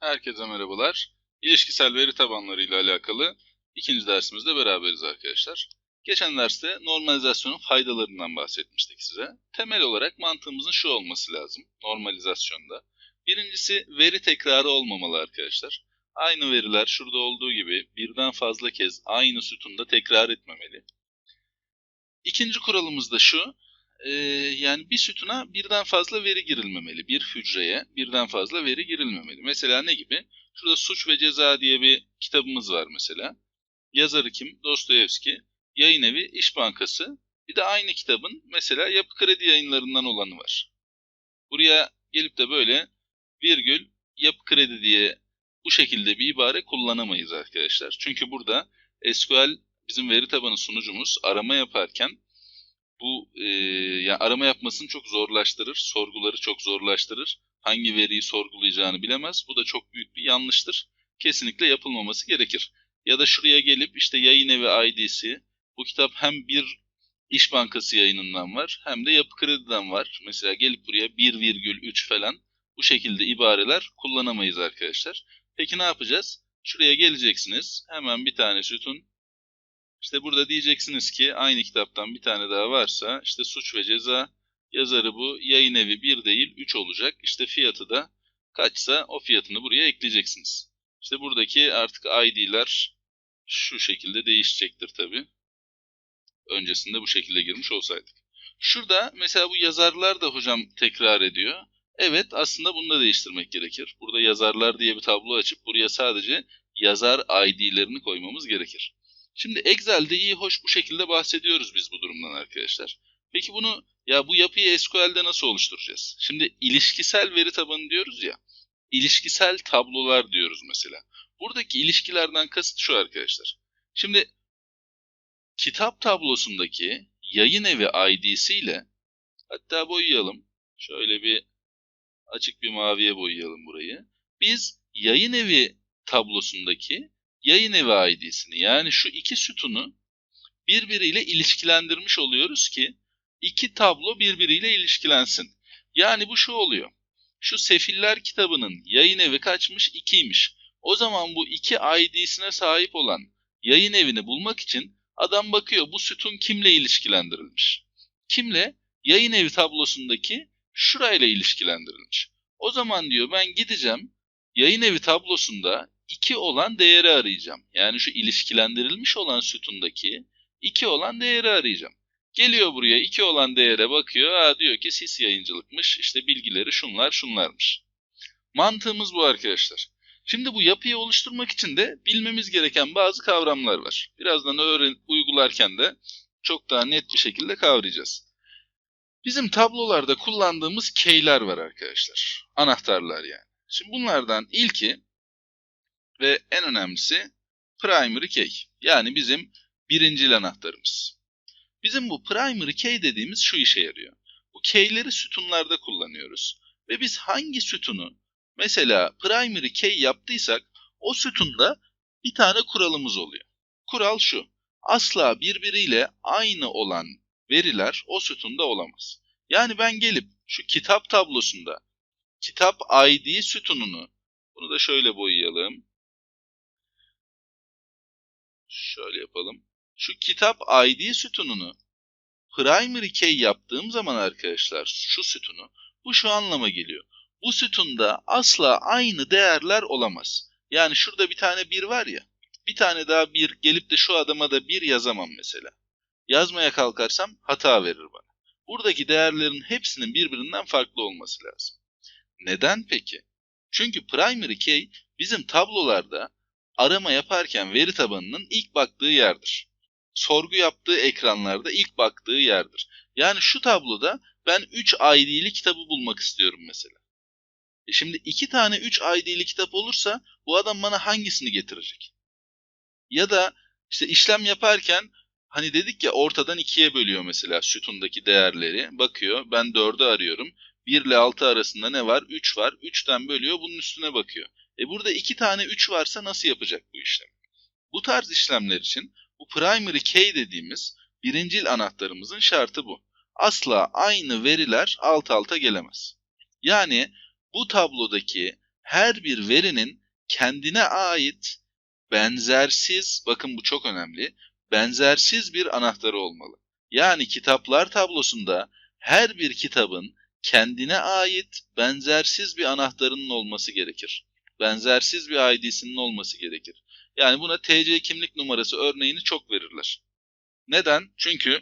Herkese merhabalar. İlişkisel veri tabanları ile alakalı ikinci dersimizde beraberiz arkadaşlar. Geçen derste normalizasyonun faydalarından bahsetmiştik size. Temel olarak mantığımızın şu olması lazım normalizasyonda. Birincisi veri tekrarı olmamalı arkadaşlar. Aynı veriler şurada olduğu gibi birden fazla kez aynı sütunda tekrar etmemeli. İkinci kuralımız da şu, e, yani bir sütuna birden fazla veri girilmemeli. Bir hücreye birden fazla veri girilmemeli. Mesela ne gibi? Şurada Suç ve Ceza diye bir kitabımız var mesela. Yazarı kim? Dostoyevski. Yayın evi İş Bankası. Bir de aynı kitabın mesela Yapı Kredi yayınlarından olanı var. Buraya gelip de böyle virgül Yapı Kredi diye bu şekilde bir ibare kullanamayız arkadaşlar. Çünkü burada SQL bizim veri tabanı sunucumuz arama yaparken bu e, yani arama yapmasını çok zorlaştırır, sorguları çok zorlaştırır. Hangi veriyi sorgulayacağını bilemez. Bu da çok büyük bir yanlıştır. Kesinlikle yapılmaması gerekir. Ya da şuraya gelip işte yayın evi ID'si, bu kitap hem bir İş Bankası yayınından var hem de Yapı Kredi'den var. Mesela gelip buraya 1,3 falan bu şekilde ibareler kullanamayız arkadaşlar. Peki ne yapacağız? Şuraya geleceksiniz. Hemen bir tane sütun işte burada diyeceksiniz ki aynı kitaptan bir tane daha varsa işte suç ve ceza yazarı bu yayın evi 1 değil 3 olacak. İşte fiyatı da kaçsa o fiyatını buraya ekleyeceksiniz. İşte buradaki artık ID'ler şu şekilde değişecektir tabi. Öncesinde bu şekilde girmiş olsaydık. Şurada mesela bu yazarlar da hocam tekrar ediyor. Evet aslında bunu da değiştirmek gerekir. Burada yazarlar diye bir tablo açıp buraya sadece yazar ID'lerini koymamız gerekir. Şimdi Excel'de iyi hoş bu şekilde bahsediyoruz biz bu durumdan arkadaşlar. Peki bunu ya bu yapıyı SQL'de nasıl oluşturacağız? Şimdi ilişkisel veri tabanı diyoruz ya. İlişkisel tablolar diyoruz mesela. Buradaki ilişkilerden kasıt şu arkadaşlar. Şimdi kitap tablosundaki yayın evi ID'siyle hatta boyayalım. Şöyle bir açık bir maviye boyayalım burayı. Biz yayın evi tablosundaki yayın evi ID'sini yani şu iki sütunu birbiriyle ilişkilendirmiş oluyoruz ki iki tablo birbiriyle ilişkilensin. Yani bu şu oluyor. Şu Sefiller kitabının yayın evi kaçmış? 2'ymiş. O zaman bu iki ID'sine sahip olan yayın evini bulmak için adam bakıyor bu sütun kimle ilişkilendirilmiş. Kimle? Yayın evi tablosundaki şurayla ilişkilendirilmiş. O zaman diyor ben gideceğim yayın evi tablosunda 2 olan değeri arayacağım. Yani şu ilişkilendirilmiş olan sütundaki 2 olan değeri arayacağım. Geliyor buraya 2 olan değere bakıyor. Aa, diyor ki sis yayıncılıkmış. İşte bilgileri şunlar şunlarmış. Mantığımız bu arkadaşlar. Şimdi bu yapıyı oluşturmak için de bilmemiz gereken bazı kavramlar var. Birazdan öğren uygularken de çok daha net bir şekilde kavrayacağız. Bizim tablolarda kullandığımız key'ler var arkadaşlar. Anahtarlar yani. Şimdi bunlardan ilki ve en önemlisi primary key. Yani bizim birincil anahtarımız. Bizim bu primary key dediğimiz şu işe yarıyor. Bu key'leri sütunlarda kullanıyoruz. Ve biz hangi sütunu mesela primary key yaptıysak o sütunda bir tane kuralımız oluyor. Kural şu. Asla birbiriyle aynı olan veriler o sütunda olamaz. Yani ben gelip şu kitap tablosunda kitap ID sütununu bunu da şöyle boyayalım. Şöyle yapalım. Şu kitap ID sütununu primary key yaptığım zaman arkadaşlar şu sütunu bu şu anlama geliyor. Bu sütunda asla aynı değerler olamaz. Yani şurada bir tane 1 var ya. Bir tane daha 1 gelip de şu adama da 1 yazamam mesela. Yazmaya kalkarsam hata verir bana. Buradaki değerlerin hepsinin birbirinden farklı olması lazım. Neden peki? Çünkü primary key bizim tablolarda arama yaparken veri tabanının ilk baktığı yerdir. Sorgu yaptığı ekranlarda ilk baktığı yerdir. Yani şu tabloda ben 3 ID'li kitabı bulmak istiyorum mesela. E şimdi 2 tane 3 ID'li kitap olursa bu adam bana hangisini getirecek? Ya da işte işlem yaparken hani dedik ya ortadan 2'ye bölüyor mesela sütundaki değerleri. Bakıyor ben 4'ü arıyorum. 1 ile 6 arasında ne var? 3 var. 3'ten bölüyor bunun üstüne bakıyor. E burada iki tane 3 varsa nasıl yapacak bu işlemi? Bu tarz işlemler için bu primary key dediğimiz birincil anahtarımızın şartı bu. Asla aynı veriler alt alta gelemez. Yani bu tablodaki her bir verinin kendine ait benzersiz, bakın bu çok önemli, benzersiz bir anahtarı olmalı. Yani kitaplar tablosunda her bir kitabın kendine ait benzersiz bir anahtarının olması gerekir. Benzersiz bir ID'sinin olması gerekir. Yani buna TC kimlik numarası örneğini çok verirler. Neden? Çünkü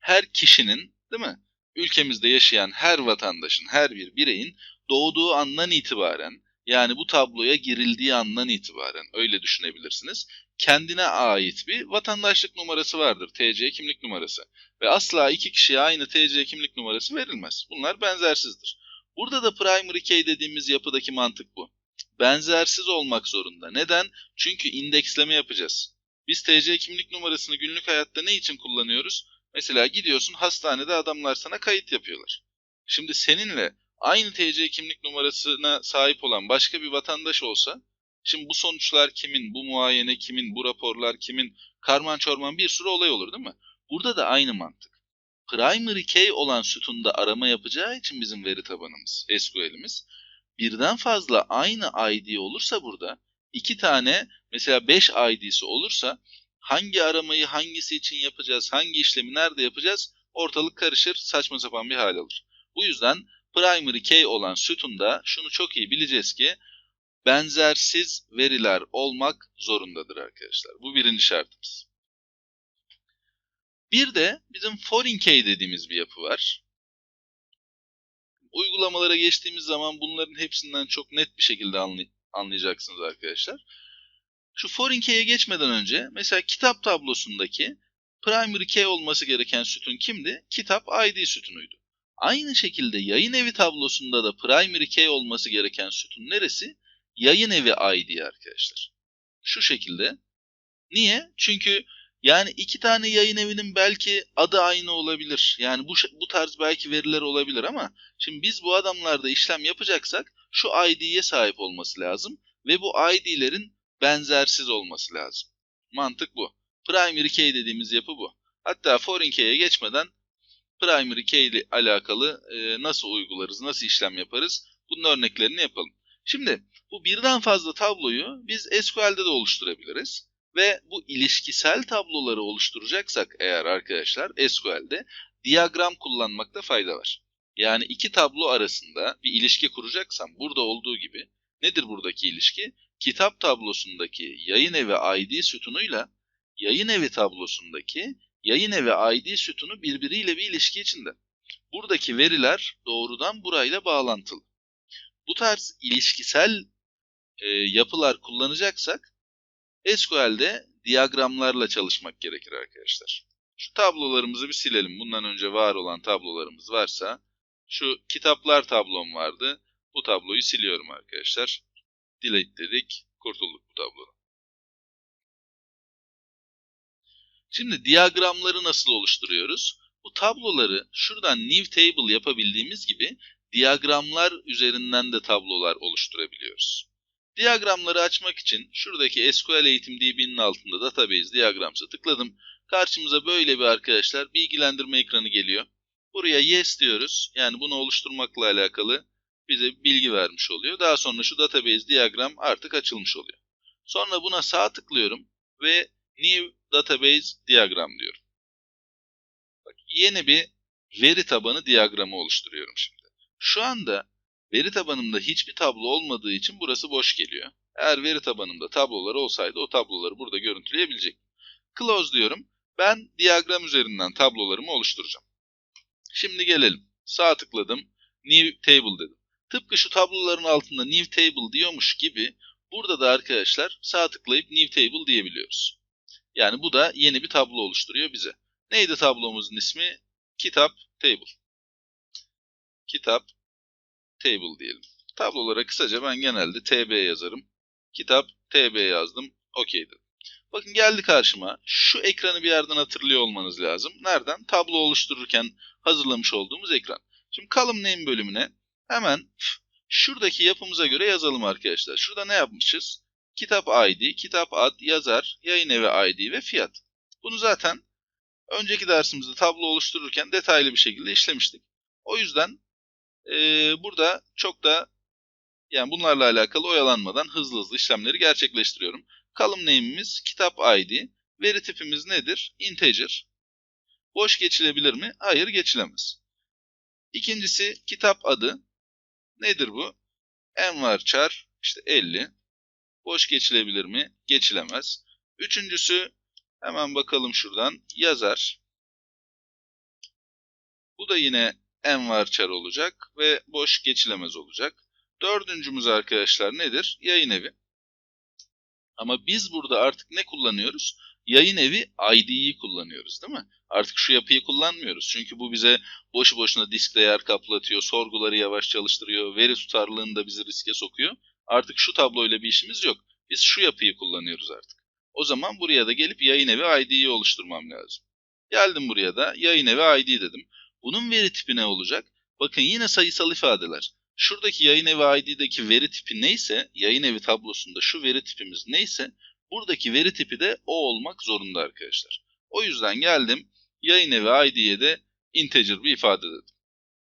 her kişinin, değil mi? Ülkemizde yaşayan her vatandaşın, her bir bireyin doğduğu andan itibaren yani bu tabloya girildiği andan itibaren öyle düşünebilirsiniz. Kendine ait bir vatandaşlık numarası vardır. TC kimlik numarası. Ve asla iki kişiye aynı TC kimlik numarası verilmez. Bunlar benzersizdir. Burada da primary key dediğimiz yapıdaki mantık bu. Benzersiz olmak zorunda. Neden? Çünkü indeksleme yapacağız. Biz TC kimlik numarasını günlük hayatta ne için kullanıyoruz? Mesela gidiyorsun hastanede adamlar sana kayıt yapıyorlar. Şimdi seninle aynı TC kimlik numarasına sahip olan başka bir vatandaş olsa, şimdi bu sonuçlar kimin, bu muayene kimin, bu raporlar kimin, karman çorman bir sürü olay olur değil mi? Burada da aynı mantık. Primary key olan sütunda arama yapacağı için bizim veri tabanımız, SQL'imiz, birden fazla aynı ID olursa burada, iki tane mesela 5 ID'si olursa hangi aramayı hangisi için yapacağız, hangi işlemi nerede yapacağız ortalık karışır, saçma sapan bir hal alır. Bu yüzden primary key olan sütunda şunu çok iyi bileceğiz ki benzersiz veriler olmak zorundadır arkadaşlar. Bu birinci şartımız. Bir de bizim foreign key dediğimiz bir yapı var. Uygulamalara geçtiğimiz zaman bunların hepsinden çok net bir şekilde anlayacaksınız arkadaşlar. Şu foreign key'e geçmeden önce mesela kitap tablosundaki primary key olması gereken sütun kimdi? Kitap ID sütunuydu. Aynı şekilde yayın evi tablosunda da primary key olması gereken sütun neresi? Yayın evi ID arkadaşlar. Şu şekilde. Niye? Çünkü yani iki tane yayın evinin belki adı aynı olabilir. Yani bu, bu tarz belki veriler olabilir ama şimdi biz bu adamlarda işlem yapacaksak şu ID'ye sahip olması lazım. Ve bu ID'lerin benzersiz olması lazım. Mantık bu. Primary key dediğimiz yapı bu. Hatta foreign key'e geçmeden primary key ile alakalı e, nasıl uygularız, nasıl işlem yaparız bunun örneklerini yapalım. Şimdi bu birden fazla tabloyu biz SQL'de de oluşturabiliriz. Ve bu ilişkisel tabloları oluşturacaksak eğer arkadaşlar SQL'de diyagram kullanmakta fayda var. Yani iki tablo arasında bir ilişki kuracaksam burada olduğu gibi nedir buradaki ilişki? Kitap tablosundaki yayın evi ID sütunuyla yayın evi tablosundaki yayın evi ID sütunu birbiriyle bir ilişki içinde. Buradaki veriler doğrudan burayla bağlantılı. Bu tarz ilişkisel e, yapılar kullanacaksak SQL'de diyagramlarla çalışmak gerekir arkadaşlar. Şu tablolarımızı bir silelim. Bundan önce var olan tablolarımız varsa şu kitaplar tablom vardı. Bu tabloyu siliyorum arkadaşlar. Delete dedik. Kurtulduk bu tablodan. Şimdi diyagramları nasıl oluşturuyoruz? Bu tabloları şuradan new table yapabildiğimiz gibi diyagramlar üzerinden de tablolar oluşturabiliyoruz. Diyagramları açmak için şuradaki SQL Eğitim DB'nin altında Database Diagrams'a tıkladım. Karşımıza böyle bir arkadaşlar bilgilendirme ekranı geliyor. Buraya yes diyoruz. Yani bunu oluşturmakla alakalı bize bilgi vermiş oluyor. Daha sonra şu database diyagram artık açılmış oluyor. Sonra buna sağ tıklıyorum ve new database diyagram diyorum. Bak, yeni bir veri tabanı diyagramı oluşturuyorum şimdi. Şu anda veri tabanımda hiçbir tablo olmadığı için burası boş geliyor. Eğer veri tabanımda tablolar olsaydı o tabloları burada görüntüleyebilecektim. Close diyorum. Ben diyagram üzerinden tablolarımı oluşturacağım. Şimdi gelelim. Sağ tıkladım. New Table dedim. Tıpkı şu tabloların altında New Table diyormuş gibi burada da arkadaşlar sağ tıklayıp New Table diyebiliyoruz. Yani bu da yeni bir tablo oluşturuyor bize. Neydi tablomuzun ismi? Kitap Table. Kitap Table diyelim. Tablolara kısaca ben genelde TB yazarım. Kitap TB yazdım. OK dedim. Bakın geldi karşıma. Şu ekranı bir yerden hatırlıyor olmanız lazım. Nereden? Tablo oluştururken hazırlamış olduğumuz ekran. Şimdi column name bölümüne Hemen şuradaki yapımıza göre yazalım arkadaşlar. Şurada ne yapmışız? Kitap ID, kitap ad, yazar, yayın evi ID ve fiyat. Bunu zaten önceki dersimizde tablo oluştururken detaylı bir şekilde işlemiştik. O yüzden e, burada çok da Yani bunlarla alakalı oyalanmadan hızlı hızlı işlemleri gerçekleştiriyorum. Column name'imiz kitap ID. Veri tipimiz nedir? Integer. Boş geçilebilir mi? Hayır geçilemez. İkincisi kitap adı. Nedir bu? Envar char işte 50. Boş geçilebilir mi? Geçilemez. Üçüncüsü hemen bakalım şuradan yazar. Bu da yine envar char olacak ve boş geçilemez olacak. Dördüncümüz arkadaşlar nedir? Yayın evi. Ama biz burada artık ne kullanıyoruz? Yayın evi ID'yi kullanıyoruz değil mi? Artık şu yapıyı kullanmıyoruz. Çünkü bu bize boşu boşuna diskte yer kaplatıyor, sorguları yavaş çalıştırıyor, veri tutarlılığını da bizi riske sokuyor. Artık şu tabloyla bir işimiz yok. Biz şu yapıyı kullanıyoruz artık. O zaman buraya da gelip yayın evi ID'yi oluşturmam lazım. Geldim buraya da yayın evi ID dedim. Bunun veri tipi ne olacak? Bakın yine sayısal ifadeler. Şuradaki yayın evi ID'deki veri tipi neyse, yayın evi tablosunda şu veri tipimiz neyse, buradaki veri tipi de o olmak zorunda arkadaşlar. O yüzden geldim, yayın evi ID'ye de integer bir ifade dedim.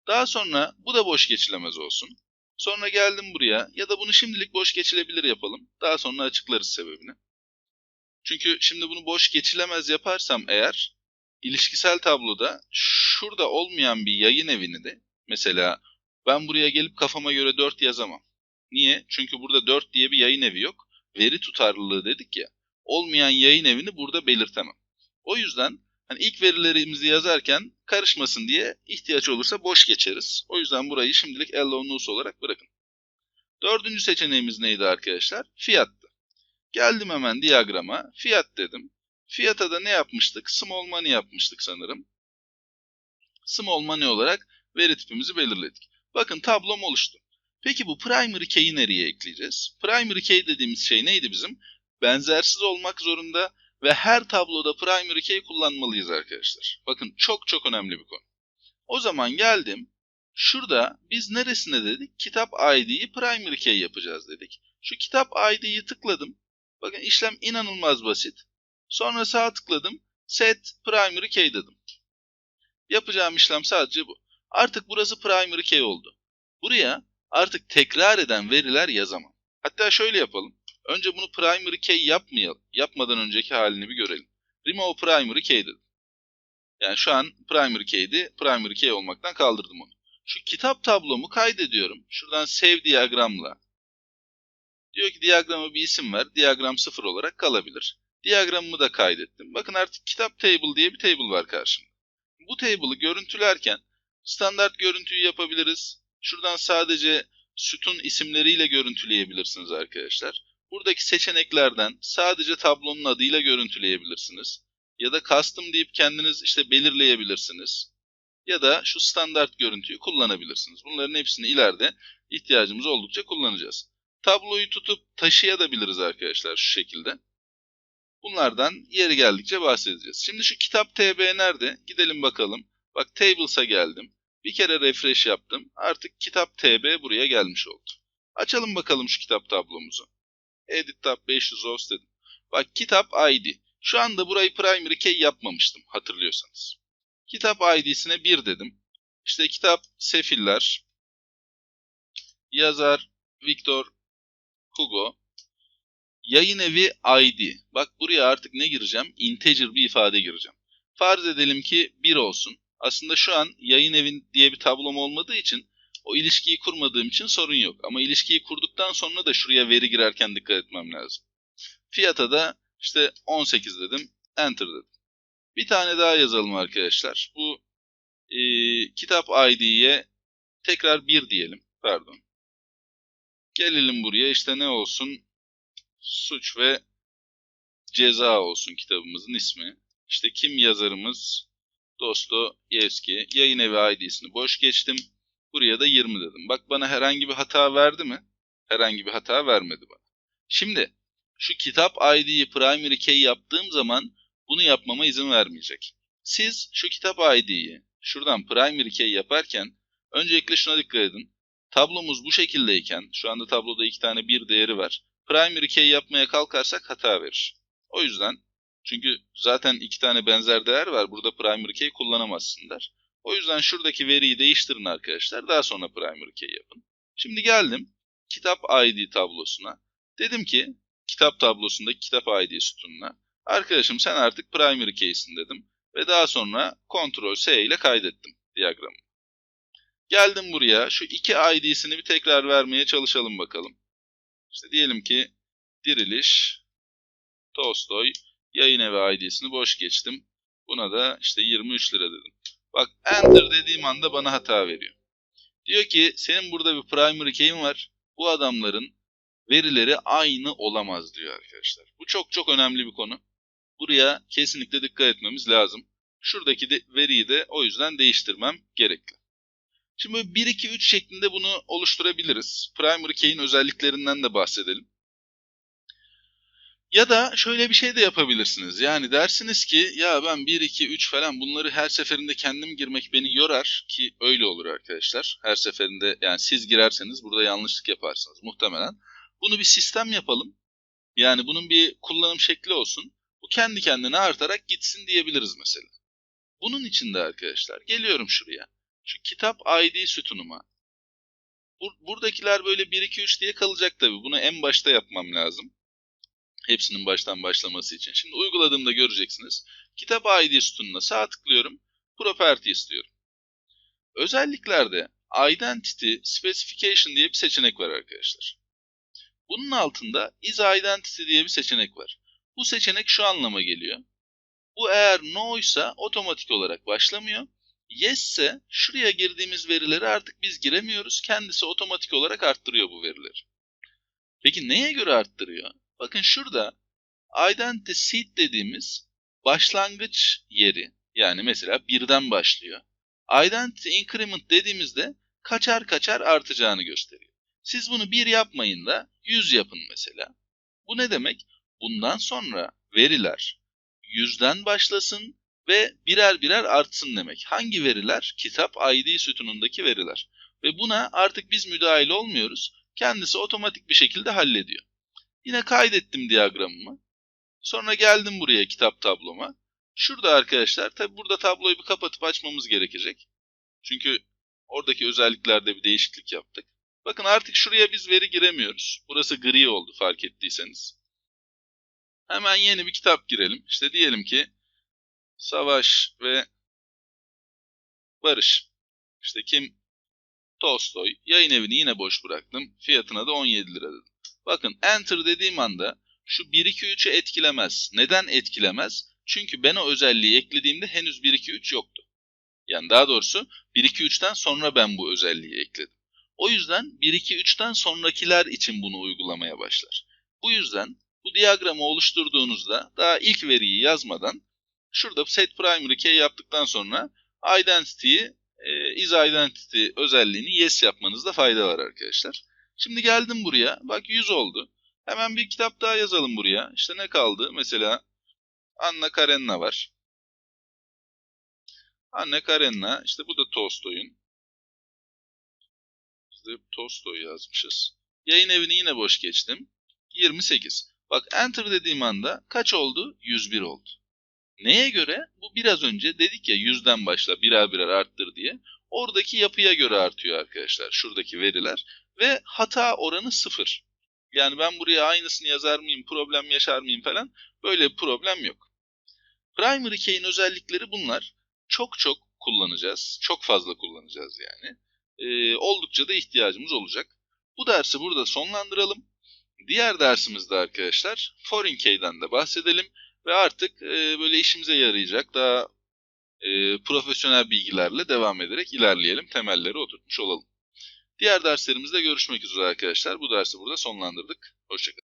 Daha sonra bu da boş geçilemez olsun. Sonra geldim buraya ya da bunu şimdilik boş geçilebilir yapalım. Daha sonra açıklarız sebebini. Çünkü şimdi bunu boş geçilemez yaparsam eğer ilişkisel tabloda şurada olmayan bir yayın evini de mesela ben buraya gelip kafama göre 4 yazamam. Niye? Çünkü burada 4 diye bir yayın evi yok. Veri tutarlılığı dedik ya. Olmayan yayın evini burada belirtemem. O yüzden hani ilk verilerimizi yazarken karışmasın diye ihtiyaç olursa boş geçeriz. O yüzden burayı şimdilik alone use olarak bırakın. Dördüncü seçeneğimiz neydi arkadaşlar? Fiyattı. Geldim hemen diyagrama. Fiyat dedim. Fiyata da ne yapmıştık? Small money yapmıştık sanırım. Small money olarak veri tipimizi belirledik. Bakın tablom oluştu. Peki bu primary key'i nereye ekleyeceğiz? Primary key dediğimiz şey neydi bizim? Benzersiz olmak zorunda ve her tabloda primary key kullanmalıyız arkadaşlar. Bakın çok çok önemli bir konu. O zaman geldim. Şurada biz neresine dedik? Kitap ID'yi primary key yapacağız dedik. Şu kitap ID'yi tıkladım. Bakın işlem inanılmaz basit. Sonra sağ tıkladım. Set primary key dedim. Yapacağım işlem sadece bu. Artık burası primary key oldu. Buraya artık tekrar eden veriler yazamam. Hatta şöyle yapalım. Önce bunu primary key yapmayalım. Yapmadan önceki halini bir görelim. Remove primary key dedim. Yani şu an primary key'di. Primary key olmaktan kaldırdım onu. Şu kitap tablomu kaydediyorum. Şuradan save diyagramla. Diyor ki diyagrama bir isim ver. Diyagram 0 olarak kalabilir. Diyagramımı da kaydettim. Bakın artık kitap table diye bir table var karşımda. Bu table'ı görüntülerken standart görüntüyü yapabiliriz. Şuradan sadece sütun isimleriyle görüntüleyebilirsiniz arkadaşlar. Buradaki seçeneklerden sadece tablonun adıyla görüntüleyebilirsiniz. Ya da custom deyip kendiniz işte belirleyebilirsiniz. Ya da şu standart görüntüyü kullanabilirsiniz. Bunların hepsini ileride ihtiyacımız oldukça kullanacağız. Tabloyu tutup taşıyabiliriz arkadaşlar şu şekilde. Bunlardan yeri geldikçe bahsedeceğiz. Şimdi şu kitap TB nerede? Gidelim bakalım. Bak Tables'a geldim. Bir kere refresh yaptım. Artık kitap TB buraya gelmiş oldu. Açalım bakalım şu kitap tablomuzu. Edit tab 500 OS dedim. Bak kitap ID. Şu anda burayı primary key yapmamıştım hatırlıyorsanız. Kitap ID'sine 1 dedim. İşte kitap Sefiller. Yazar Victor Hugo. Yayın evi ID. Bak buraya artık ne gireceğim? Integer bir ifade gireceğim. Farz edelim ki 1 olsun. Aslında şu an yayın evin diye bir tablom olmadığı için o ilişkiyi kurmadığım için sorun yok. Ama ilişkiyi kurduktan sonra da şuraya veri girerken dikkat etmem lazım. Fiyata da işte 18 dedim. Enter dedim. Bir tane daha yazalım arkadaşlar. Bu e, kitap ID'ye tekrar 1 diyelim. Pardon. Gelelim buraya işte ne olsun? Suç ve ceza olsun kitabımızın ismi. İşte kim yazarımız? Dostoyevski. Yayın evi ID'sini boş geçtim. Buraya da 20 dedim. Bak bana herhangi bir hata verdi mi? Herhangi bir hata vermedi bana. Şimdi şu kitap ID'yi primary key yaptığım zaman bunu yapmama izin vermeyecek. Siz şu kitap ID'yi şuradan primary key yaparken öncelikle şuna dikkat edin. Tablomuz bu şekildeyken şu anda tabloda iki tane bir değeri var. Primary key yapmaya kalkarsak hata verir. O yüzden çünkü zaten iki tane benzer değer var. Burada primary key kullanamazsın der. O yüzden şuradaki veriyi değiştirin arkadaşlar. Daha sonra primary key yapın. Şimdi geldim. kitap ID tablosuna. Dedim ki kitap tablosundaki kitap ID sütununa. Arkadaşım sen artık primary key'sin dedim. Ve daha sonra Ctrl S ile kaydettim diyagramı. Geldim buraya. Şu iki ID'sini bir tekrar vermeye çalışalım bakalım. İşte diyelim ki diriliş Tolstoy yayın evi ID'sini boş geçtim. Buna da işte 23 lira dedim. Bak enter dediğim anda bana hata veriyor. Diyor ki senin burada bir primary key'in var. Bu adamların verileri aynı olamaz diyor arkadaşlar. Bu çok çok önemli bir konu. Buraya kesinlikle dikkat etmemiz lazım. Şuradaki de, veriyi de o yüzden değiştirmem gerekli. Şimdi 1, 2, 3 şeklinde bunu oluşturabiliriz. Primary key'in özelliklerinden de bahsedelim. Ya da şöyle bir şey de yapabilirsiniz. Yani dersiniz ki ya ben 1, 2, 3 falan bunları her seferinde kendim girmek beni yorar ki öyle olur arkadaşlar. Her seferinde yani siz girerseniz burada yanlışlık yaparsınız muhtemelen. Bunu bir sistem yapalım. Yani bunun bir kullanım şekli olsun. Bu kendi kendine artarak gitsin diyebiliriz mesela. Bunun için de arkadaşlar geliyorum şuraya. Şu kitap ID sütunuma. Bur buradakiler böyle 1, 2, 3 diye kalacak tabii. Bunu en başta yapmam lazım. Hepsinin baştan başlaması için. Şimdi uyguladığımda göreceksiniz. Kitap ID sütununa sağ tıklıyorum. Property istiyorum. Özelliklerde Identity Specification diye bir seçenek var arkadaşlar. Bunun altında is Identity diye bir seçenek var. Bu seçenek şu anlama geliyor. Bu eğer no ise otomatik olarak başlamıyor. Yes ise şuraya girdiğimiz verileri artık biz giremiyoruz. Kendisi otomatik olarak arttırıyor bu verileri. Peki neye göre arttırıyor? Bakın şurada identity seed dediğimiz başlangıç yeri. Yani mesela birden başlıyor. Identity increment dediğimizde kaçar kaçar artacağını gösteriyor. Siz bunu bir yapmayın da 100 yapın mesela. Bu ne demek? Bundan sonra veriler yüzden başlasın ve birer birer artsın demek. Hangi veriler? Kitap ID sütunundaki veriler. Ve buna artık biz müdahil olmuyoruz. Kendisi otomatik bir şekilde hallediyor. Yine kaydettim diyagramımı. Sonra geldim buraya kitap tabloma. Şurada arkadaşlar tabi burada tabloyu bir kapatıp açmamız gerekecek. Çünkü oradaki özelliklerde bir değişiklik yaptık. Bakın artık şuraya biz veri giremiyoruz. Burası gri oldu fark ettiyseniz. Hemen yeni bir kitap girelim. İşte diyelim ki Savaş ve Barış. İşte kim? Tolstoy. Yayın evini yine boş bıraktım. Fiyatına da 17 lira dedim. Bakın enter dediğim anda şu 1-2-3'ü etkilemez. Neden etkilemez? Çünkü ben o özelliği eklediğimde henüz 1-2-3 yoktu. Yani daha doğrusu 1-2-3'ten sonra ben bu özelliği ekledim. O yüzden 1-2-3'ten sonrakiler için bunu uygulamaya başlar. Bu yüzden bu diyagramı oluşturduğunuzda daha ilk veriyi yazmadan şurada set primary key yaptıktan sonra identity'yi e, is identity özelliğini yes yapmanızda fayda var arkadaşlar. Şimdi geldim buraya. Bak 100 oldu. Hemen bir kitap daha yazalım buraya. İşte ne kaldı? Mesela Anna Karenina var. Anna Karenina. İşte bu da Tolstoy'un. Biz de Tolstoy yazmışız. Yayın evini yine boş geçtim. 28. Bak enter dediğim anda kaç oldu? 101 oldu. Neye göre? Bu biraz önce dedik ya 100'den başla birer birer arttır diye. Oradaki yapıya göre artıyor arkadaşlar. Şuradaki veriler. Ve hata oranı sıfır. Yani ben buraya aynısını yazar mıyım, problem yaşar mıyım falan. Böyle bir problem yok. Primary key'in özellikleri bunlar. Çok çok kullanacağız. Çok fazla kullanacağız yani. Ee, oldukça da ihtiyacımız olacak. Bu dersi burada sonlandıralım. Diğer dersimizde arkadaşlar foreign key'den de bahsedelim. Ve artık e, böyle işimize yarayacak daha e, profesyonel bilgilerle devam ederek ilerleyelim. Temelleri oturtmuş olalım. Diğer derslerimizde görüşmek üzere arkadaşlar. Bu dersi burada sonlandırdık. Hoşçakalın.